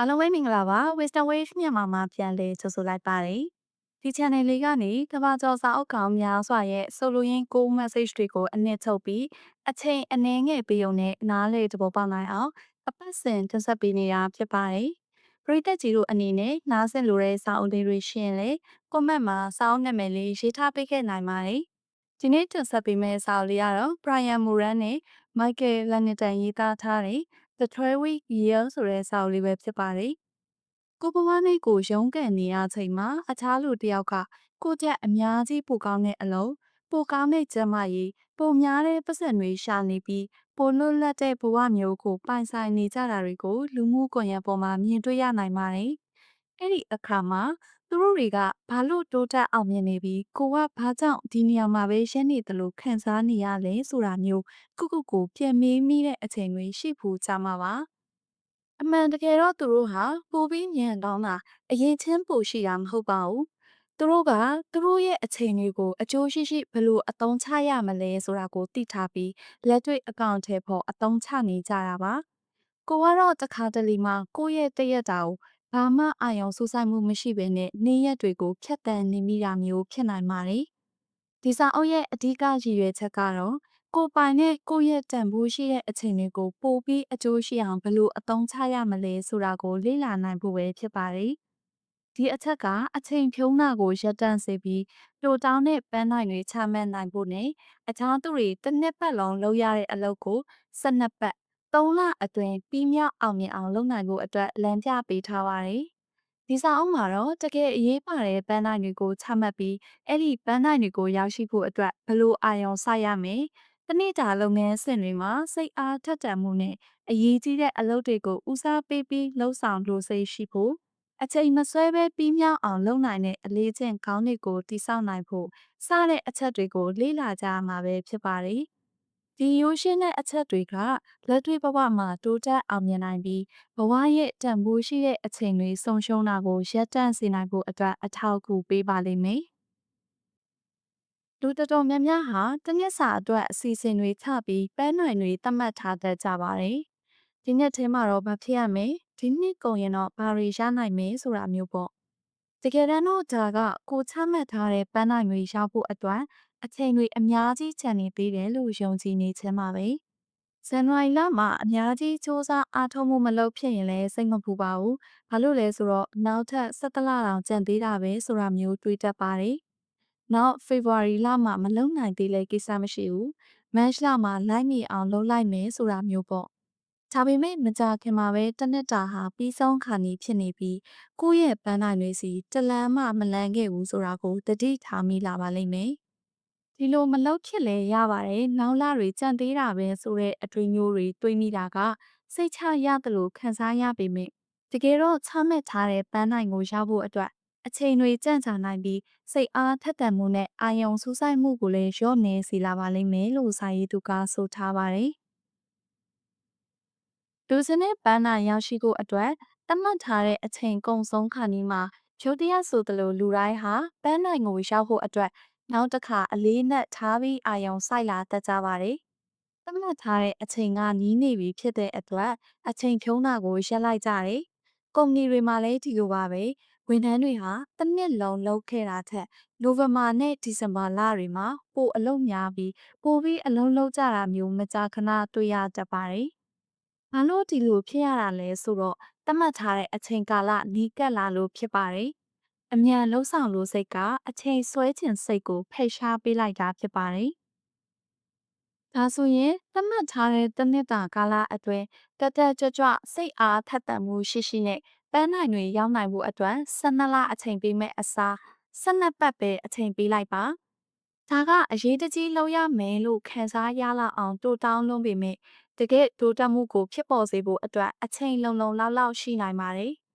အားလုံးပဲမင်္ဂလာပါ Wisdom Wave မြန်မာမှာပြန်လည်ကြိုဆိုလိုက်ပါတယ်ဒီ channel လေးကနေကမ္ဘာကျော်စာအုပ်ကောင်များစွာရဲ့ဆိုလိုရင်းကို message တွေကိုအနှစ်ချုပ်ပြီးအချိန်အနည်းငယ်ပေးုံနဲ့နားလေသဘောပေါက်နိုင်အောင်အပတ်စဉ်တင်ဆက်ပေးနေတာဖြစ်ပါတယ်ပရိသတ်ကြီးတို့အနေနဲ့နားဆင်လိုတဲ့စာအုပ်လေးတွေရှိရင်လည်း comment မှာစာအုပ်နာမည်လေးရေးထားပေးခဲ့နိုင်ပါတယ်ဒီနေ့တင်ဆက်ပေးမယ့်စာအုပ်လေးကတော့ Brian Moran နဲ့ Michael Lanitan ရေးသားထားတဲ့ The Trawick Year ဆိုတဲ့စာအုပ်လေးပဲဖြစ်ပါတယ်။ကိုဘဝနဲ့ကိုရုန်းကန်နေရချိန်မှာအခြားလူတစ်ယောက်ကကိုချက်အများကြီးပိုကောင်းတဲ့အလုံးပိုကောင်းတဲ့ကျန်းမာရေးပိုများတဲ့ပတ်စံတွေရှာနေပြီးပိုလွတ်လပ်တဲ့ဘဝမျိုးကိုပိုင်ဆိုင်နေကြတာတွေကိုလူမှုကွန်ရက်ပေါ်မှာမြင်တွေ့ရနိုင်ပါတယ်။အဲ့ဒီအခါမှာ သူတို့တွေကဘာလို့တိုးတက်အောင်မြင်နေပြီးကိုကဘာကြောင့်ဒီနေရာမှာပဲရှင်းနေတယ်လို့ခံစားနေရလဲဆိုတာမျိုးခုခုကိုပြန်မေးမိတဲ့အချိန်တွေရှိဖို့ကြမှာပါအမှန်တကယ်တော့သူတို့ဟာပိုပြီးညံတောင်းတာအရင်ချင်းပိုရှိတာမဟုတ်ပါဘူးသူတို့ကသူတို့ရဲ့အချိန်တွေကိုအကျိုးရှိရှိဘယ်လိုအသုံးချရမလဲဆိုတာကိုသိထားပြီးလက်တွေ့အကောင့်ထဲပေါ်အသုံးချနေကြတာပါကိုကတော့တခါတလေမှကိုယ့်ရဲ့တရက်တာကို ဘာမှအာရုံစူးစိုက်မှုမရှိဘဲနဲ့နေ့ရက်တွေကိုဖြတ်တန်းနေမိတာမျိုးဖြစ်နိုင်ပါတယ်။ဒီစာအုပ်ရဲ့အဓိကရည်ရွယ်ချက်ကတော့ကိုယ်ပိုင်နဲ့ကိုယ့်ရဲ့တန်ဖိုးရှိတဲ့အချိန်တွေကိုပိုပြီးအကျိုးရှိအောင်ဘယ်လိုအသုံးချရမလဲဆိုတာကိုလေ့လာနိုင်ဖို့ပဲဖြစ်ပါတယ်။ဒီအချက်ကအချိန်ဖြုံးတာကိုရပ်တန့်စေပြီးတိုတောင်းတဲ့ပန်းနိုင်တွေချမှတ်နိုင်ဖို့နဲ့အခြားသူတွေတစ်နှစ်ပတ်လုံးလုပ်ရတဲ့အလုပ်ကို၁၂ပတ် ၃လအတွင်းပြီးမြောက်အောင်မြင်အောင်လုပ်နိုင်ဖို့အတွက်လမ်းပြပေးထားပါတယ်။ဒီစာအုပ်မှာတော့တကယ်အရေးပါတဲ့ပန်းနိုင်တွေကိုချမှတ်ပြီးအဲ့ဒီပန်းနိုင်တွေကိုရောက်ရှိဖို့အတွက်ဘယ်လိုအာရုံစိုက်ရမလဲ။တနေ့တာလုပ်ငန်းစဉ်တွေမှာစိတ်အားထက်သန်မှုနဲ့အရေးကြီးတဲ့အလုပ်တွေကိုဦးစားပေးပြီးလှုပ်ဆောင်လို့စိတ်ရှိဖို့အချိန်မဆွဲပဲပြီးမြောက်အောင်လုပ်နိုင်တဲ့အလေးချင်းခေါင်းတွေကိုတိစောက်နိုင်ဖို့စတဲ့အချက်တွေကိုလေ့လာကြရမှာပဲဖြစ်ပါတယ်။ ဒီရိုးရှင်းတဲ့အချက်တွေကလက်တွေ့ဘဝမှာတိုးတက်အောင်မြင်နိုင်ပြီးဘဝရဲ့တန်ဖိုးရှိတဲ့အချိန်တွေဆုံးရှုံးတာကိုရပ်တန့်စေနိုင်ဖို့အတွက်အထောက်အကူပေးပါလိမ့်မယ်။လူတော်တော်များများဟာတစ်နှစ်စာအတွက်အစီအစဉ်တွေချပြီးပန်းနိုင်တွေသတ်မှတ်ထားတတ်ကြပါတယ်။ဒီနှစ်ထဲမှာတော့ဘာဖြစ်ရမလဲဒီနှစ်ကုန်ရင်တော့ဘာတွေရနိုင်မယ်ဆိုတာမျိုးပေါ့။တကယ်တမ်းတော့ဒါကကိုချမှတ်ထားတဲ့ပန်းနိုင်တွေရောက်ဖို့အတွက် အချိန်တွေအများကြီးချန်နေသေးတယ်လို့ယုံကြည်နေခြင်းပါပဲ။ဇန်နဝါရီလမှာအများကြီးစ조사အားထုတ်မှုမလုပ်ဖြစ်ရင်လည်းစိတ်မပူပါဘူး။ဘာလို့လဲဆိုတော့နောက်ထပ်17လတောင်ကြံသေးတာပဲဆိုတာမျိုးတွေးတတ်ပါတယ်။နောက် February လမှာမလုံနိုင်သေးလဲကိစ္စမရှိဘူး။ March လမှာလိုက်မီအောင်လုပ်လိုက်မယ်ဆိုတာမျိုးပေါ့။ဒါပေမဲ့မကြခင်မှာပဲတစ်နှစ်တာဟာပြီးဆုံးခါနီးဖြစ်နေပြီးကိုယ့်ရဲ့ပန်းနိုင်တွေစီတလန်မှမလန်းခဲ့ဘူးဆိုတာကိုတတိထားမိလာပါလိမ့်မယ်။ ဒီလိုမလုပ်ဖြစ်လဲရပါတယ်။နောက်လာတွေကြံသေးတာပဲဆိုတဲ့အတွေးမျိုးတွေတွေးမိတာကစိတ်ချရတယ်လို့ခံစားရပေမဲ့တကယ်တော့ချမှတ်ထားတဲ့ပန်းနိုင်ကိုရောက်ဖို့အတွက်အချိန်တွေကြန့်ကြာနိုင်ပြီးစိတ်အားထက်သန်မှုနဲ့အာယုံစူးစိုက်မှုကိုလည်းလျော့နေစေလာပါလိမ့်မယ်လို့စာရေးသူကဆိုထားပါတယ်။ဒူစနဲ့ပန်းနာရောက်ရှိဖို့အတွက်တတ်မှတ်ထားတဲ့အချိန်ကုန်ဆုံးခါနီးမှာရုတ်တရက်ဆိုသလိုလူတိုင်းဟာပန်းနိုင်ကိုရောက်ဖို့အတွက် နောက်တစ်ခါအလေးနက်ထားပြီးအာယုံစိုက်လာတတ်ကြပါတယ်။သတ်မှတ်ထားတဲ့အချိန်ကနီးနေပြီဖြစ်တဲ့အတွက်အချိန်ဖြုံးတာကိုရပ်လိုက်ကြတယ်။ကုမ္ပဏီတွေမှာလည်းဒီလိုပါပဲဝန်ထမ်းတွေဟာတစ်နှစ်လုံးလုပ်ခဲ့တာထက်နိုဝင်ဘာနဲ့ဒီဇင်ဘာလတွေမှာပိုအလုပ်များပြီးပိုပြီးအလုံးလုံးကြတာမျိုးမကြာခဏတွေ့ရတတ်ပါတယ်။ဘာလို့ဒီလိုဖြစ်ရတာလဲဆိုတော့သတ်မှတ်ထားတဲ့အချိန်ကာလနီးကပ်လာလို့ဖြစ်ပါတယ်။ အမြန်လှုပ်ဆောင်လို့စိတ်ကအချိန်ဆွဲချင်စိတ်ကိုဖယ်ရှားပေးလိုက်တာဖြစ်ပါတယ်။ဒါဆိုရင်သတ်မှတ်ထားတဲ့တစ်နှစ်တာကာလအတွင်းတက်တက်ကြွကြွစိတ်အားထက်သန်မှုရှိရှိနဲ့ပန်းနိုင်တွေရောက်နိုင်ဖို့အတွက်12လအချိန်ပေးမဲ့အစား12ပတ်ပဲအချိန်ပေးလိုက်ပါဒါကအရေးတကြီးလုပ်ရမယ်လို့ခံစားရလောက်အောင်တိုးတောင်းလွန်းပေမဲ့တကယ်တိုးတက်မှုကိုဖြစ်ပေါ်စေဖို့အတွက်အချိန်လုံလုံလောက်လောက်ရှိနိုင်ပါတယ်။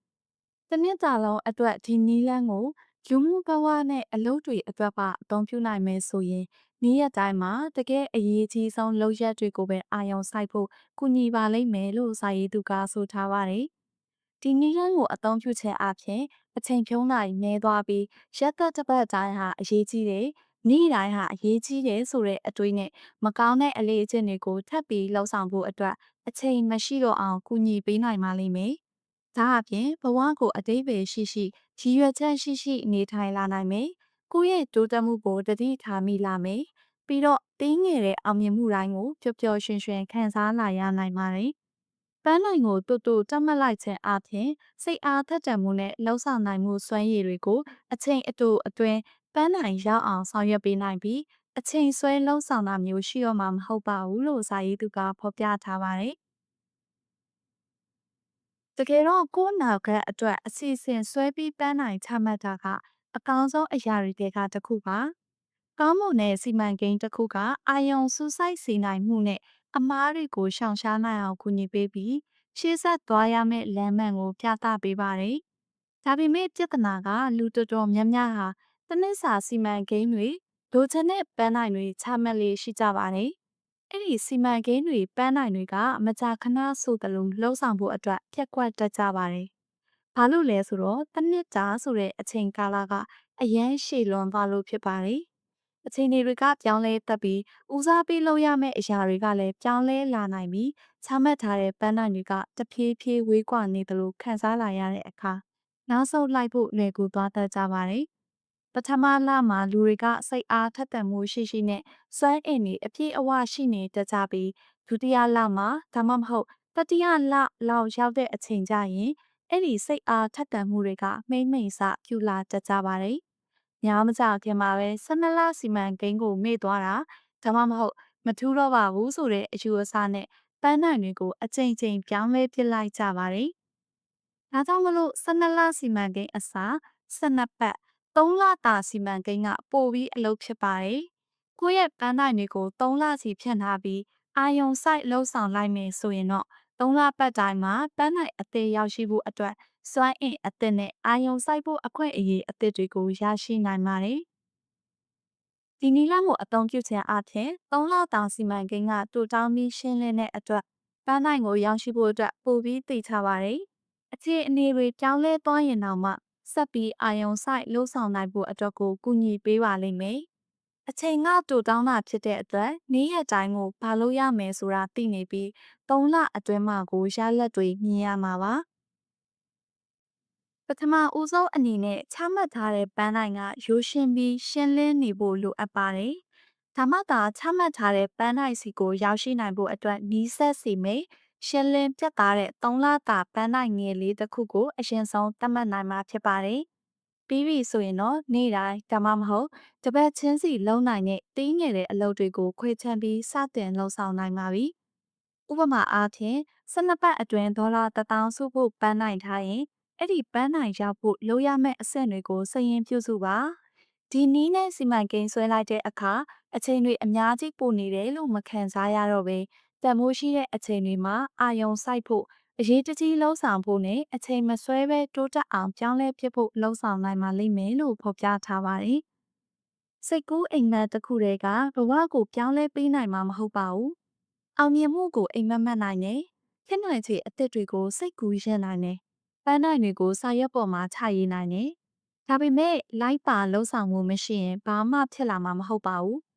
တနစ်တာလုံးအတွက်ဒီနီးလန်းကိုလူမှုဘဝနဲ့အလုပ်တွေအတွက်ပါအသုံးပြုနိုင်မယ်ဆိုရင်နေ့ရက်တိုင်းမှာတကယ်အရေးကြီးဆုံးလုပ်ရက်တွေကိုပဲအာရုံစိုက်ဖို့ကူညီပါလိမ့်မယ်လို့စာရေးသူကဆိုထားပါတယ်။ဒီနည်းလမ်းကိုအသုံးပြုခြင်းအပြင်အချိန်ဖြုံးနိုင်နေသွားပြီးရက်သက်တစ်ပတ်တိုင်းဟာအရေးကြီးတယ်နေ့တိုင်းဟာအရေးကြီးတယ်ဆိုတဲ့အတွေးနဲ့မကောင်းတဲ့အလေးအကျင့်တွေကိုထပ်ပြီးလှုပ်ဆောင်ဖို့အတွက်အချိန်မရှိတော့အောင်ကူညီပေးနိုင်ပါလိမ့်မယ် ဒါအပြင်ဘဝကိုအတိတ်ပဲရှိရှိရည်ရွယ်ချက်ရှိရှိနေထိုင်လာနိုင်မယ်။ကိုယ့်ရဲ့တိုးတက်မှုကိုတတိထားမိလာမယ်။ပြီးတော့တင်းငယ်တဲ့အောင်မြင်မှုတိုင်းကိုပျော်ပျော်ရွှင်ရွှင်ခံစားလာရနိုင်ပါတယ်။ပန်းနိုင်ကိုတူတူတတ်မှတ်လိုက်ခြင်းအပြင်စိတ်အားထက်သန်မှုနဲ့လှုပ်ဆောင်နိုင်မှုစွမ်းရည်တွေကိုအချိန်အတူအတွင်းပန်းနိုင်ရောက်အောင်ဆောင်ရွက်ပေးနိုင်ပြီးအချိန်ဆွဲလှုပ်ဆောင်တာမျိုးရှိတော့မှာမဟုတ်ပါဘူးလို့ဇာရေးသူကဖော်ပြထားပါတယ်။ တကယ်တော့ကိုယ့်နောက်ကအတွက်အစီအစဉ်ဆွဲပြီးပန်းနိုင်ချမှတ်တာကအကောင်းဆုံးအရာတွေထဲကတစ်ခုပါ။ကောင်းမွန်တဲ့စီမံကိန်းတစ်ခုကအာယုံစူးစိုက်စေနိုင်မှုနဲ့အမားတွေကိုရှောင်ရှားနိုင်အောင်ကူညီပေးပြီးရှေ့ဆက်သွားရမယ့်လမ်းမှန်ကိုပြသပေးပါတယ်။ဒါပေမဲ့ပြဿနာကလူတော်တော်များများဟာတနစ်စာစီမံကိန်းတွေဒိုချင်တဲ့ပန်းနိုင်တွေချမှတ်လေရှိကြပါတယ်။ အဲ့ဒီစီမံကိန်းတွေပန်းနိုင်တွေကမကြာခဏဆိုသလိုလှုပ်ဆောင်ဖို့အတွက်ပြက်ကွက်တတ်ကြပါတယ်။ဘာလို့လဲဆိုတော့တစ်နှစ်ကြာဆိုတဲ့အချိန်ကာလကအရန်ရှည်လွန်သွားလို့ဖြစ်ပါတယ်။အချိန်တွေကပြောင်းလဲတတ်ပြီးဦးစားပေးလုပ်ရမယ့်အရာတွေကလည်းပြောင်းလဲလာနိုင်ပြီးချမှတ်ထားတဲ့ပန်းနိုင်တွေကတဖြည်းဖြည်းဝေးကွာနေသလိုခံစားလာရတဲ့အခါနောက်ဆုံးလိုက်ဖို့လွယ်ကူသွားတတ်ကြပါတယ်။ ပထမလမှာလူတွေကစိတ်အားထက်သန်မှုရှိရှိနဲ့စွမ်းအင်တွေအပြည့်အဝရှိနေတတ်ကြပြီးဒုတိယလမှာဒါမှမဟုတ်တတိယလလောက်ရောက်တဲ့အချိန်ကျရင်အဲ့ဒီစိတ်အားထက်သန်မှုတွေကမိမ့်မိန်စပြူလာတတ်ကြပါတယ်။ညာမကြခင်မှာပဲ12လစီမံကိန်းကိုမေ့သွားတာဒါမှမဟုတ်မထူးတော့ပါဘူးဆိုတဲ့အယူအဆနဲ့ပန်းနိုင်တွေကိုအချိန်ချင်းပြောင်းလဲပစ်လိုက်ကြပါတယ်။ဒါကြောင့်မလို့12လစီမံကိန်းအစား12ပတ် 3လတာစီမံကိန်းကပိုပြီးအလုပ်ဖြစ်ပါတယ်။ကိုယ့်ရဲ့ပန်းတိုင်တွေကို3လစီဖြန့်ထားပြီးအာယုံဆိုင်လှုပ်ဆောင်လိုက်မယ်ဆိုရင်တော့3လပတ်တိုင်းမှာပန်းတိုင်အသေးရောက်ရှိဖို့အတွက်စွမ်းအင်အသစ်နဲ့အာယုံဆိုင်ဖို့အခွင့်အရေးအသစ်တွေကိုရရှိနိုင်ပါတယ်။ဒီနီလာကိုအသုံးပြုခြင်းအပြင်3လတာစီမံကိန်းကတူတောင်းပြီးရှင်းလင်းတဲ့အတွက်ပန်းတိုင်ကိုရောက်ရှိဖို့အတွက်ပိုပြီးသိချပါတယ်။အခြေအနေတွေပြောင်းလဲသွားရင်တော့မှ ဆက်ပြီးအာယုံဆိုင်လှုပ်ဆောင်နိုင်ဖို့အတွက်ကိုကူညီပေးပါလိမ့်မယ်။အချိန်ကတူတောင်းတာဖြစ်တဲ့အတွက်နေ့ရက်တိုင်းကိုဘာလို့ရမယ်ဆိုတာသိနေပြီး၃လအတွင်းမှာကိုရလက်တွေမြင်ရမှာပါ။ပထမဦးဆုံးအနေနဲ့ချမှတ်ထားတဲ့ပန်းတိုင်းကရိုးရှင်းပြီးရှင်းလင်းနေဖို့လိုအပ်ပါတယ်။ဒါမှသာချမှတ်ထားတဲ့ပန်းတိုင်းစီကိုရောက်ရှိနိုင်ဖို့အတွက်နီးစပ်စီမယ်။ ရှင်းလင်းပြတ်သားတဲ့၃လတာပန်းတိုင်းငယ်လေးတစ်ခုကိုအရင်ဆုံးသတ်မှတ်နိုင်မှာဖြစ်ပါတယ်။ပြီးပြီဆိုရင်တော့နေ့တိုင်းဒါမှမဟုတ်တပတ်ချင်းစီလုံနိုင်တဲ့တင်းငယ်တဲ့အလုပ်တွေကိုခွဲခြမ်းပြီးစတင်လှုပ်ဆောင်နိုင်ပါပြီ။ဥပမာအားဖြင့်12ပတ်အတွင်းဒေါ်လာ1000စုဖို့ပန်းနိုင်ထားရင်အဲ့ဒီပန်းနိုင်ရောက်ဖို့လိုရမယ့်အဆင့်တွေကိုစရင်ပြုစုပါ။ဒီနီးနဲ့စီမံကိန်းဆွဲလိုက်တဲ့အခါအချိန်တွေအများကြီးပိုနေတယ်လို့မခံစားရတော့ပဲ တန်မိုးရှိတဲ့အချိန်တွေမှာအာယုံစိုက်ဖို့အရေးတကြီးလှုံ့ဆော်ဖို့နဲ့အချိန်မဆွဲပဲတိုးတက်အောင်ပြောင်းလဲဖြစ်ဖို့လှုံ့ဆော်နိုင်ပါလိမ့်မယ်လို့ဖော်ပြထားပါတယ်။စိတ်ကူးအိမ်မက်တစ်ခုတည်းကဘဝကိုပြောင်းလဲပေးနိုင်မှာမဟုတ်ပါဘူး။အောင်မြင်မှုကိုအိမ်မက်မှတ်နိုင်တယ်။ဖြစ်နိုင်ချေအသစ်တွေကိုစိတ်ကူးရင်နိုင်တယ်။ပန်းနိုင်တွေကိုစာရွက်ပေါ်မှာချရေးနိုင်တယ်။ဒါပေမဲ့လိုက်ပါလှုံ့ဆော်မှုမရှိရင်ဘာမှဖြစ်လာမှာမဟုတ်ပါဘူး။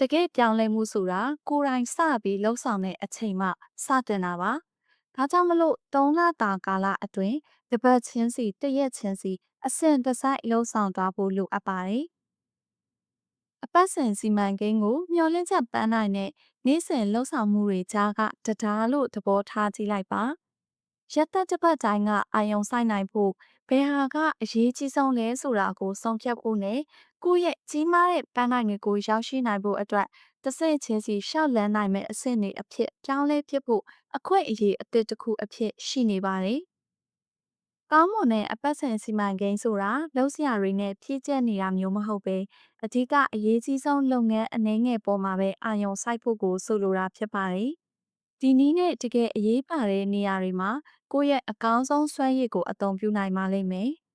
တကယ်ပြောင်းလဲမှုဆိုတာကိုယ်တိုင်စပြီးလှုပ်ဆောင်တဲ့အချိန်မှစတင်တာပါ။ဒါကြောင့်မလို့၃လတာကာလအတွင်းတပတ်ချင်းစီတရက်ချင်းစီအဆင့်တစိုက်လှုပ်ဆောင်သွားဖို့လိုအပ်ပါတယ်။အပတ်စဉ်စီမံကိန်းကိုမျှော်လင့်ချက်ပန်းနိုင်တဲ့နေ့စဉ်လှုပ်ဆောင်မှုတွေကြားကတရားလို့သဘောထားကြည့်လိုက်ပါ။ရက်သက်တစ်ပတ်တိုင်းကအာယုံဆိုင်နိုင်ဖို့ဘယ်ဟာကအရေးကြီးဆုံးလဲဆိုတာကိုဆုံးဖြတ်ဖို့နဲ့ ကိုယ့်ရဲ့ကြီးမားတဲ့ပန်းနိုင်တွေကိုရောက်ရှိနိုင်ဖို့အတွက်တဆင့်ချင်းစီရှောက်လန်းနိုင်မယ့်အဆင့်တွေအဖြစ်ပြောင်းလဲဖြစ်ဖို့အခွင့်အရေးအသစ်တစ်ခုအဖြစ်ရှိနေပါတယ်။ကောင်းမွန်တဲ့အပတ်စဉ်စီမံကိန်းဆိုတာလုံးစရာတွေနဲ့ဖြည့်ကျက်နေတာမျိုးမဟုတ်ပဲအဓိကအရေးကြီးဆုံးလုပ်ငန်းအနည်းငယ်ပေါ်မှာပဲအာရုံစိုက်ဖို့ကိုဆိုလိုတာဖြစ်ပါတယ်။ဒီနည်းနဲ့တကယ်အရေးပါတဲ့နေရာတွေမှာကိုယ့်ရဲ့အကောင်းဆုံးစွမ်းရည်ကိုအသုံးပြုနိုင်ပါလိမ့်မယ်။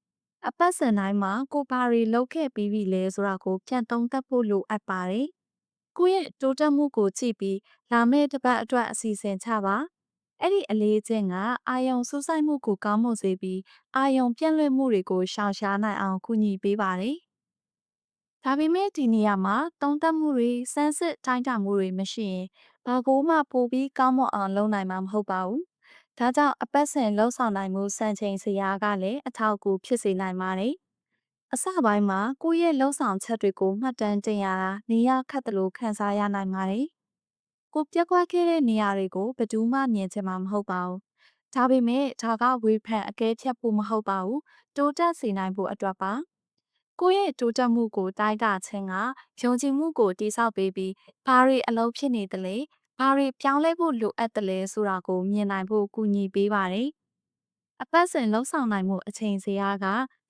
အပတ်စဉ်တိုင်းမှာကိုဘာတွေလုပ်ခဲ့ပြီးပြီလဲဆိုတာကိုပြန်သုံးသပ်ဖို့လိုအပ်ပါတယ်။ကိုယ့်ရဲ့တိုးတက်မှုကိုကြည့်ပြီးလာမယ့်တစ်ပတ်အတွက်အစီအစဉ်ချပါ။အဲ့ဒီအလေးချင်းကအာယုံစူးစိုက်မှုကိုကောင်းမွန်စေပြီးအာယုံပြန့်လွင့်မှုတွေကိုရှောင်ရှားနိုင်အောင်ကူညီပေးပါတယ်။ဒါပေမဲ့ဒီနေရာမှာတုံးတက်မှုတွေစမ်းစစ်တိုင်းတာမှုတွေမရှိရင်ဘာကိုမှပိုပြီးကောင်းမွန်အောင်လုပ်နိုင်မှာမဟုတ်ပါဘူး။ ဒါကြောင့်အပတ်စဉ်လှုပ်ဆောင်နိုင်မှုစံချိန်စရာကလည်းအထောက်အကူဖြစ်စေနိုင်ပါတယ်။အစပိုင်းမှာကိုယ့်ရဲ့လှုပ်ဆောင်ချက်တွေကိုမှတ်တမ်းတင်ရတာနေရခတ်တယ်လို့ခံစားရနိုင်ပါတယ်။ကိုပြက်ကွက်ခဲ့တဲ့နေရာတွေကိုဘယ်သူမှမြင်ချင်မှာမဟုတ်ပါဘူး။ဒါပေမဲ့ဒါကဝေဖန်အကဲဖြတ်ဖို့မဟုတ်ပါဘူး။တိုးတက်စေနိုင်ဖို့အတွက်ပါ။ကိုယ့်ရဲ့တိုးတက်မှုကိုတိုင်းတာခြင်းကယုံကြည်မှုကိုတိဆောက်ပေးပြီးဘာတွေအလုပ်ဖြစ်နေသလဲ ဘာတွေပြောင်းလဲဖို့လိုအပ်တယ်လဲဆိုတာကိုမြင်နိုင်ဖို့ကူညီပေးပါတယ်။အပတ်စဉ်လှုပ်ဆောင်နိုင်မှုအချိန်စရာက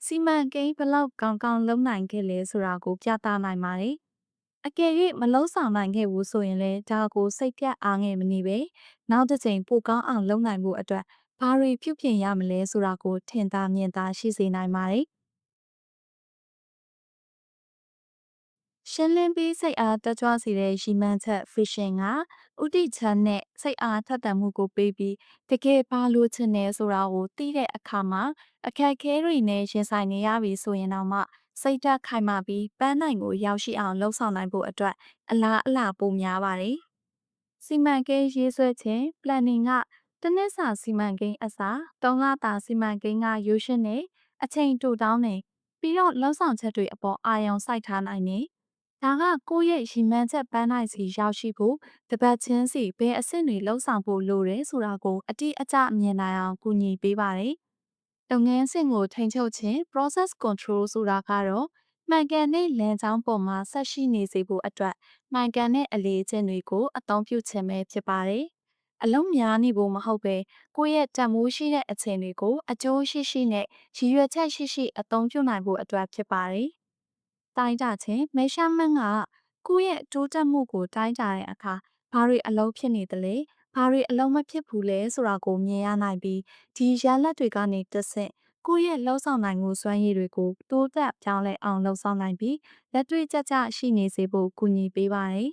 စီမံကိန်းဘလောက်ကောင်းကောင်းလုပ်နိုင်ခဲ့လဲဆိုတာကိုပြသနိုင်ပါတယ်။အကယ်၍မလှုပ်ဆောင်နိုင်ခဲ့ဘူးဆိုရင်လည်းဒါကိုစိတ်ပြတ်အားငယ်မနေပဲနောက်တစ်ချိန်ပိုကောင်းအောင်လုပ်နိုင်ဖို့အတွက်ဘာတွေပြုပြင်ရမလဲဆိုတာကိုထင်သာမြင်သာရှိစေနိုင်ပါတယ်။ ရှင်းလင်းပြီးစိတ်အားတက်ကြွစေတဲ့ရီမန်းချက် fishing ကဥတီချမ်းနဲ့စိတ်အားထက်သန်မှုကိုပေးပြီးတကယ်ဘာလို့ချင်နေဆိုတာကိုသိတဲ့အခါမှာအခက်ခဲတွေနဲ့ရင်ဆိုင်နေရပြီဆိုရင်တော့မှစိတ်ဓာတ်ခိုင်မာပြီးပန်းနိုင်ကိုရောက်ရှိအောင်လှုပ်ဆောင်နိုင်ဖို့အတွက်အလားအလာပိုများပါတယ်။စီမံကိန်းရေးဆွဲခြင်း planning ကတနစ်စာစီမံကိန်းအစား၃လတာစီမံကိန်းကရိုးရှင်းနေအချိန်တိုတောင်းနေပြီးတော့လှုပ်ဆောင်ချက်တွေအပေါ်အာရုံစိုက်ထားနိုင်နေ ဒါကကိုယ့်ရဲ့ရည်မှန်းချက်ပန်းနိုင်စီရောက်ရှိဖို့တပတ်ချင်းစီဘယ်အဆင့်တွေလှုပ်ဆောင်ဖို့လိုတယ်ဆိုတာကိုအတိအကျမြင်နိုင်အောင်ကူညီပေးပါတယ်။လုပ်ငန်းစဉ်ကိုထိန်းချုပ်ခြင်း process control ဆိုတာကတော့မှန်ကန်တဲ့လမ်းကြောင်းပေါ်မှာဆက်ရှိနေစေဖို့အတွက်မှန်ကန်တဲ့အလေးအကျင့်တွေကိုအသုံးပြုခြင်းပဲဖြစ်ပါတယ်။အလုံးများနေဖို့မဟုတ်ပဲကိုယ့်ရဲ့တန်မိုးရှိတဲ့အချိန်တွေကိုအကျိုးရှိရှိနဲ့ရည်ရွယ်ချက်ရှိရှိအသုံးပြုနိုင်ဖို့အတွက်ဖြစ်ပါတယ်။ တိုင်းတာခြင်း measurement ကကိုယ့်ရဲ့တိုးတက်မှုကိုတိုင်းတာတဲ့အခါဘာတွေအလုံးဖြစ်နေသလဲဘာတွေအလုံးမဖြစ်ဘူးလဲဆိုတာကိုမြင်ရနိုင်ပြီးဒီရလဒ်တွေကနေတဆင့်ကိုယ့်ရဲ့လှုပ်ဆောင်နိုင်မှုစွမ်းရည်တွေကိုတိုးတက်ပြောင်းလဲအောင်လှုပ်ဆောင်နိုင်ပြီးလက်တွေ့ကျကျရှိနေစေဖို့ကူညီပေးပါတယ်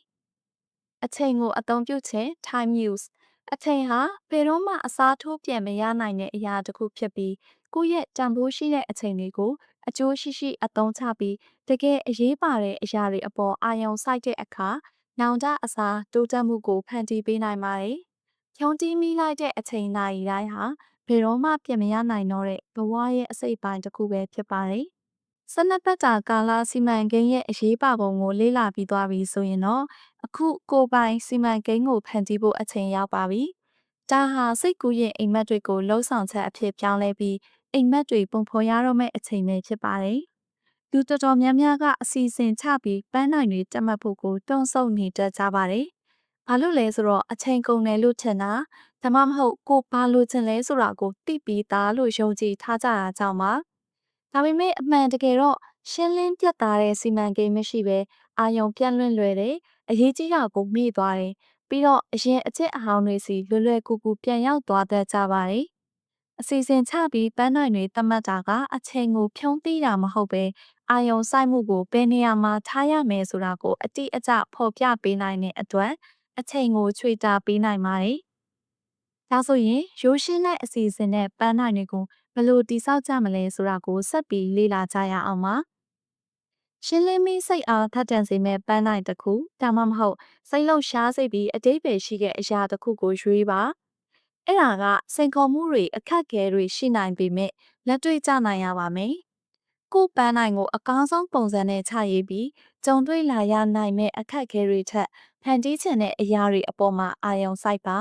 ။အချိန်ကိုအသုံးပြုခြင်း time use အချိန်ဟာဘယ်တော့မှအစားထိုးပြန်မရနိုင်တဲ့အရာတစ်ခုဖြစ်ပြီးကိုယ့်ရဲ့တန်ဖိုးရှိတဲ့အချိန်တွေကို အကျိုးရှိရှိအသုံးချပြီးတကယ်အရေးပါတဲ့အရာတွေအပေါ်အာရုံစိုက်တဲ့အခါနောင်တအစားတိုးတက်မှုကိုဖန်တီးပေးနိုင်ပါတယ်။ဖြုံးတီးမိလိုက်တဲ့အချိန်တိုင်းတိုင်းဟာဘယ်တော့မှပြင်မရနိုင်တော့တဲ့ဘဝရဲ့အစိတ်ပိုင်းတစ်ခုပဲဖြစ်ပါတယ်။ဆနက်ပတ်တာကာလာစီမံကိန်းရဲ့အရေးပါပုံကိုလေ့လာပြီးသွားပြီဆိုရင်တော့အခုကိုပိုင်စီမံကိန်းကိုဖန်တီးဖို့အချိန်ရောက်ပါပြီ။ဒါဟာစိတ်ကူးရဲ့အိမ်မက်တွေကိုလှုံ့ဆော်ချက်အဖြစ်ပြောင်းလဲပြီး အိမ်မက်တွေပုံဖော်ရတော့မယ့်အချိန်ပဲဖြစ်ပါတယ်။လူတော်တော်များများကအစီအစဉ်ချပြီးပန်းနိုင်တွေတက်မှတ်ဖို့ကိုတွန်းဆုတ်နေတတ်ကြပါတယ်။ဘာလို့လဲဆိုတော့အချိန်ကုန်တယ်လို့ထင်တာဒါမှမဟုတ်ကိုဘာလို့ချင်လဲဆိုတာကိုသိပြီးသားလို့ယုံကြည်ထားကြတာကြောင့်ပါ။ဒါပေမဲ့အမှန်တကယ်တော့ရှင်းလင်းပြတ်သားတဲ့စီမံကိန်းမရှိဘဲအာယုံပြန့်လွင့်လွယ်တယ်အရေးကြီးတာကိုမေ့သွားတယ်ပြီးတော့အရင်အကျင့်အဟောင်းတွေစီလွယ်လွယ်ကူကူပြန်ရောက်သွားတတ်ကြပါတယ်။ အစီအစဉ်ချပြီးပန်းနိုင်တွေသတ်မှတ်တာကအချိန်ကိုဖြုံးသိတာမဟုတ်ပဲအာယုံဆိုင်မှုကိုဘယ်နေရာမှာထားရမယ်ဆိုတာကိုအတိအကျဖော်ပြပေးနိုင်တဲ့အတွက်အချိန်ကိုချွေတာပေးနိုင်ပါတယ်။ဒါဆိုရင်ရိုးရှင်းတဲ့အစီအစဉ်နဲ့ပန်းနိုင်တွေကိုဘယ်လိုတိစောက်ကြမလဲဆိုတာကိုဆက်ပြီးလေ့လာကြရအောင်ပါ။ရှင်းလင်းပြီးစိတ်အားထက်တန်စေမဲ့ပန်းနိုင်တစ်ခုဒါမှမဟုတ်စိတ်လုံးရှားစိတ်ပြီးအတိတ်ပဲရှိတဲ့အရာတစ်ခုကိုရွေးပါ။ အဲ့ဒါကစိန်ခေါ်မှုတွေအခက်အခဲတွေရှိနိုင်ပေမဲ့လက်တွေ့ကျနိုင်ရပါမယ်။ကိုပန်းနိုင်ကိုအကောင်းဆုံးပုံစံနဲ့ချရေးပြီးကြုံတွေ့လာရနိုင်မဲ့အခက်အခဲတွေထက်ဖန်တီးချင်တဲ့အရာတွေအပေါ်မှာအာရုံစိုက်ပါ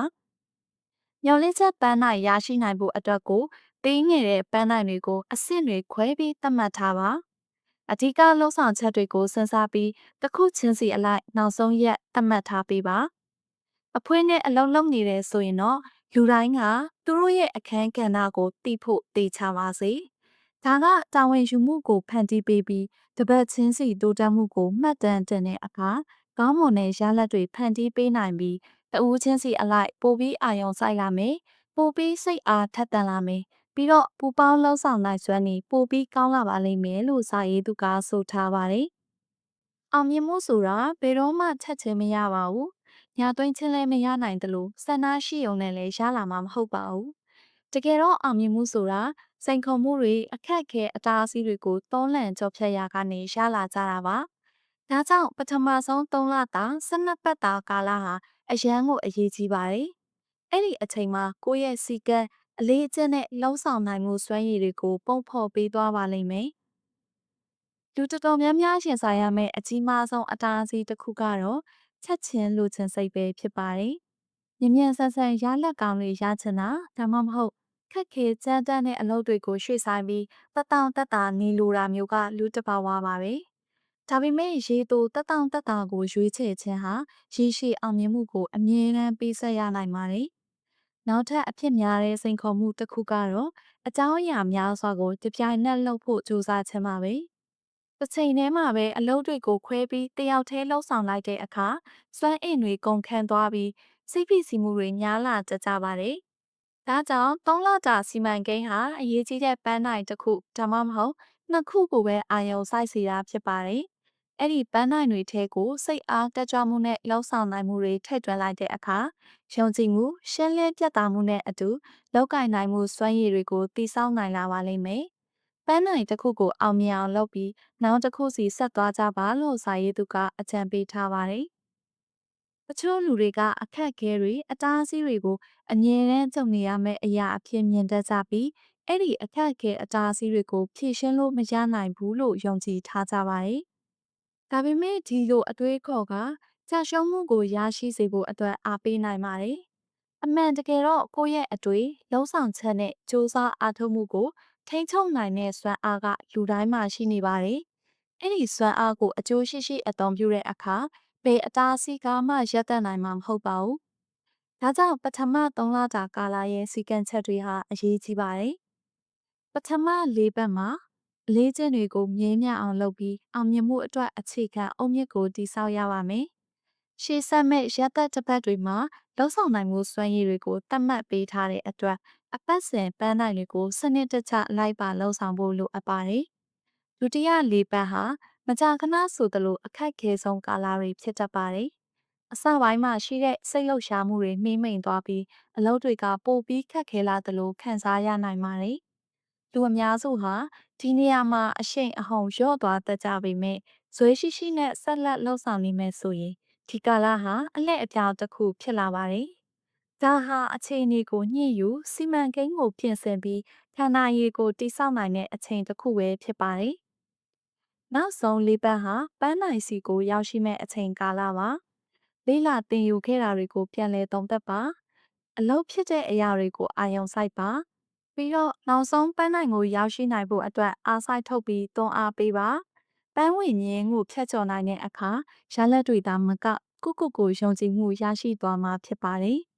။ညော်လင့်ချက်ပန်းနိုင်ရရှိနိုင်ဖို့အတွက်ကိုတင်းငယ်တဲ့ပန်းနိုင်တွေကိုအဆင့်တွေခွဲပြီးသတ်မှတ်ထားပါ။အဓိကလှုံ့ဆော်ချက်တွေကိုစဉ်းစားပြီးတစ်ခုချင်းစီအလိုက်နောက်ဆုံးရက်သတ်မှတ်ထားပေးပါ။အဖွင့်နဲ့အလုံးလုံးနေတယ်ဆိုရင်တော့ လူတိုင်းကသူတို့ရဲ့အခန်းကဏ္ဍကိုသိဖို့တေချာပါစေ။ဒါကတာဝန်ယူမှုကိုဖန်တီးပေးပြီးတပတ်ချင်းစီတိုးတက်မှုကိုမှတ်တမ်းတင်တဲ့အခါကောင်းမွန်တဲ့ရလဒ်တွေဖန်တီးပေးနိုင်ပြီးတဦးချင်းစီအလိုက်ပိုပြီးအာရုံစိုက်လာမယ်။ပိုပြီးစိတ်အားထက်သန်လာမယ်။ပြီးတော့ပူပေါင်းလှုပ်ဆောင်နိုင်စွမ်းနေပိုပြီးကောင်းလာပါလိမ့်မယ်လို့စာရေးသူကဆိုထားပါတယ်။အောင်မြင်မှုဆိုတာဘယ်တော့မှချက်ချင်းမရပါဘူး ညာသွင်းခြင်းလည်းမရနိုင်သလိုဆန္ဒရှိုံနဲ့လည်းရလာမှာမဟုတ်ပါဘူး။တကယ်တော့အောင်မြင်မှုဆိုတာစိန်ခေါ်မှုတွေအခက်အခဲအတားအဆီးတွေကိုတွန်းလှန်ကြော်ဖြတ်ရာကနေရလာကြတာပါ။ဒါကြောင့်ပထမဆုံး3လတာ12ပတ်တာကာလဟာအရန်ကိုအရေးကြီးပါတယ်။အဲ့အဲ့ဒီအချိန်မှာကိုယ့်ရဲ့စီကံအလေးအကျင့်နဲ့လှုံ့ဆော်နိုင်မှုစွမ်းရည်တွေကိုပုံဖော်ပေးသွားပါလိမ့်မယ်။လူတော်တော်များများရှင်ဆိုင်ရမယ့်အကြီးမားဆုံးအတားအဆီးတစ်ခုကတော့ ချက်ချင်းလူချင်းစိတ်ပဲဖြစ်ပါတယ်။မြ мян ဆန်းဆန်းရလက်ကောင်းတွေရချင်တာဒါမှမဟုတ်ခက်ခဲကြမ်းတမ်းတဲ့အလုပ်တွေကိုရွှေ့ဆိုင်ပြီးတတောင်တက်တာနေလိုတာမျိုးကလူတစ်ပါဝါပါပဲ။ဒါပေမဲ့ရေတိုတတောင်တက်တာကိုရွေးချယ်ခြင်းဟာရည်ရှိအောင်မြင်မှုကိုအမြဲတမ်းပေးဆက်ရနိုင်ပါတယ်။နောက်ထပ်အဖြစ်များတဲ့စိန်ခေါ်မှုတစ်ခုကတော့အကြောင်းအရာများစွာကိုတပြိုင်နက်လုပ်ဖို့ကြိုးစားခြင်းပါပဲ။ တစ်ချိန်တည်းမှာပဲအလုပ်တွေကိုခွဲပြီးတယောက်တည်းလှုပ်ဆောင်လိုက်တဲ့အခါစွမ်းအင်တွေကုန်ခန်းသွားပြီးစိတ်ဖိစီးမှုတွေများလာကြကြပါတယ်။ဒါကြောင့်သုံးလကြာစီမံကိန်းဟာအရေးကြီးတဲ့ပန်းနိုင်တစ်ခုဒါမှမဟုတ်နှစ်ခုကိုပဲအာရုံစိုက်စီတာဖြစ်ပါတယ်။အဲ့ဒီပန်းနိုင်တွေထဲကိုစိတ်အားတက်ကြွမှုနဲ့လှုပ်ဆောင်နိုင်မှုတွေထည့်သွင်းလိုက်တဲ့အခါယုံကြည်မှုရှင်းလင်းပြတ်သားမှုနဲ့အတူလောက်ကင်နိုင်မှုစွမ်းရည်တွေကိုတည်ဆောက်နိုင်လာပါလိမ့်မယ်။ ပန်းနိုင်တစ်ခုကိုအောင်မြင်အောင်လုပ်ပြီးနောက်တစ်ခုစီဆက်သွားကြပါလို့စာရေးသူကအကြံပေးထားပါတယ်။တချို့လူတွေကအခက်အခဲတွေအတားအဆီးတွေကိုအငြင်းတန်းကြုံနေရမယ့်အရာအဖြစ်မြင်တတ်ကြပြီးအဲ့ဒီအခက်အခဲအတားအဆီးတွေကိုဖြေရှင်းလို့မရနိုင်ဘူးလို့ယုံကြည်ထားကြပါတယ်။ဒါပေမဲ့ဒီလိုအတွေးခေါ်ကကြာရှုံးမှုကိုရရှိစေဖို့အတွက်အားပေးနိုင်ပါတယ်။အမှန်တကယ်တော့ကိုယ့်ရဲ့အတွေးလုံးဆောင်ချက်နဲ့စ조사အားထုတ်မှုကို ထိန်းချုပ်နိုင်တဲ့စွမ်းအားကလူတိုင်းမှာရှိနေပါတယ်။အဲ့ဒီစွမ်းအားကိုအကျိုးရှိရှိအသုံးပြုတဲ့အခါဘယ်အတားအဆီးကမှရပ်တန့်နိုင်မှာမဟုတ်ပါဘူး။ဒါကြောင့်ပထမ3လတာကာလရဲ့စီကံချက်တွေဟာအရေးကြီးပါတယ်။ပထမ၄ပတ်မှာအလေးကျင့်တွေကိုမြင်းမြအောင်လုပ်ပြီးအောင်မြင်မှုအတွက်အခြေခံအုံမြင့်ကိုတည်ဆောက်ရပါမယ်။ရှေ့ဆက်မဲ့ရက်သက်တစ်ပတ်တွေမှာလုံဆောင်နိုင်မှုစွမ်းရည်တွေကိုတတ်မှတ်ပေးထားတဲ့အတွက် အပတ်စဉ်ပန်းနိုင်တွေကိုစနစ်တကျလိုက်ပါလုံဆောင်ဖို့လိုအပ်ပါတယ်။ဒုတိယ၄ပတ်ဟာမကြာခဏဆိုသလိုအခက်ခဲဆုံးကာလတွေဖြစ်တတ်ပါတယ်။အစပိုင်းမှာရှိတဲ့စိတ်လှုပ်ရှားမှုတွေနှိမ့်မိန်သွားပြီးအလုပ်တွေကပိုပြီးခက်ခဲလာသလိုခံစားရနိုင်ပါတယ်။လူအများစုဟာဒီနေရာမှာအရှိန်အဟုန်လျော့သွားတတ်ကြပေမဲ့ဇွဲရှိရှိနဲ့ဆက်လက်လှုပ်ဆောင်နေမယ်ဆိုရင်ဒီကာလဟာအလှည့်အပြောင်းတစ်ခုဖြစ်လာပါတယ်။ ဒါဟာအခြေအနေကိုညှိယူစီမံကိန်းကိုပြင်ဆင်ပြီးဌာနရေးကိုတိစောက်နိုင်တဲ့အချိန်တစ်ခုပဲဖြစ်ပါတယ်။နောက်ဆုံးလေးပတ်ဟာပန်းနိုင်စီကိုရောက်ရှိမဲ့အချိန်ကာလပါ။လေးလာတင်ယူခဲ့တာတွေကိုပြန်လည်သုံးသပ်ပါ။အလုပ်ဖြစ်တဲ့အရာတွေကိုအာရုံစိုက်ပါ။ပြီးတော့နောက်ဆုံးပန်းနိုင်ကိုရောက်ရှိနိုင်ဖို့အတွက်အားစိုက်ထုတ်ပြီးတွန်းအားပေးပါ။ပန်းဝင်ရင်းကိုဖျက်ချော်နိုင်တဲ့အခါရလက်တွေသာမကကိုကိုကိုယုံကြည်မှုရရှိသွားမှာဖြစ်ပါတယ်။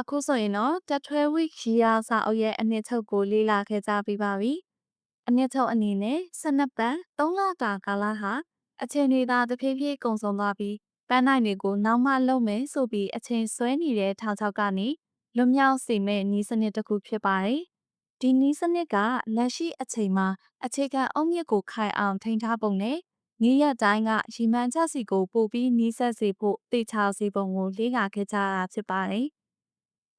အခုဆိုရင်တော့တထွဲဝိခီယာစာအုပ်ရဲ့အနှစ်ချုပ်ကိုလေ့လာခဲ့ကြပြီးပါပြီ။အနှစ်ချုပ်အနေနဲ့12ပတ်3လတာကာလဟာအချိန်တွေသာတဖြည်းဖြည်းကုန်ဆုံးသွားပြီးပန်းနိုင်တွေကိုနောက်မှလုပ်မယ်ဆိုပြီးအချိန်ဆွဲနေတဲ့ထောင်ချောက်ကနေလွမြောက်စေမဲ့နီးစနစ်တစ်ခုဖြစ်ပါတယ်။ဒီနီးစနစ်ကလက်ရှိအချိန်မှာအခြေခံအုံမြစ်ကိုခိုင်အောင်ထိန်းထားပုံနဲ့နီးရတိုင်းကရီမန်ချက်စီကိုပို့ပြီးနီးဆက်စေဖို့တေချာစီပုံကိုလေ့လာခဲ့ကြတာဖြစ်ပါတယ်။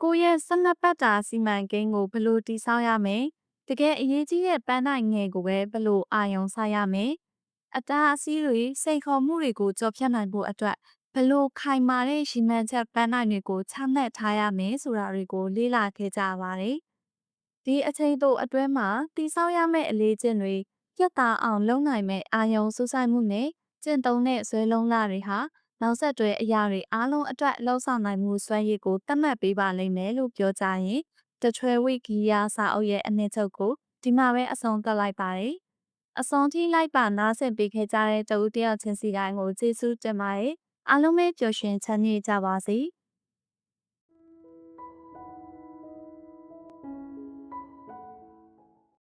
ကိုရဲ့၁၂ပတ်တာစီမံကိန်းကိုဘယ်လိုတည်ဆောက်ရမလဲ။တကယ်အရေးကြီးတဲ့ပန်းနိုင်ငယ်ကိုပဲဘယ်လိုအာရုံစိုက်ရမလဲ။အတားအဆီးတွေစိန်ခေါ်မှုတွေကိုကြော်ဖြတ်နိုင်ဖို့အတွက်ဘယ်လိုခိုင်မာတဲ့ရီမန်ချက်ပန်းနိုင်တွေကိုချမှတ်ထားရမယ်ဆိုတာတွေကိုလေ့လာခဲ့ကြပါတယ်။ဒီအချိန်တို့အတွင်းမှာတည်ဆောက်ရမယ့်အလေးကျင့်တွေပြတ်သားအောင်လုပ်နိုင်မဲ့အာယုံစူးစိုက်မှုနဲ့ကျင့်သုံးတဲ့ဇွဲလုံးလာတွေဟာ နောက်ဆက်တွဲအရာတွေအားလုံးအတွက်လှုံ့ဆော်နိုင်မှုစွမ်းရည်ကိုသတ်မှတ်ပေးပါလိမ့်မယ်လို့ပြောကြရင်တချွဲဝိဂီယာစာအုပ်ရဲ့အနှစ်ချုပ်ကိုဒီမှာပဲအဆုံးသတ်လိုက်ပါတယ်။အဆုံးထိလိုက်ပါနားဆင်ပေးခဲ့ကြတဲ့တဦးတယောက်ချင်းစီတိုင်းကိုကျေးဇူးတင်ပါတယ်။အားလုံးပဲပျော်ရွှင်ချမ်းမြေ့ကြပါစေ။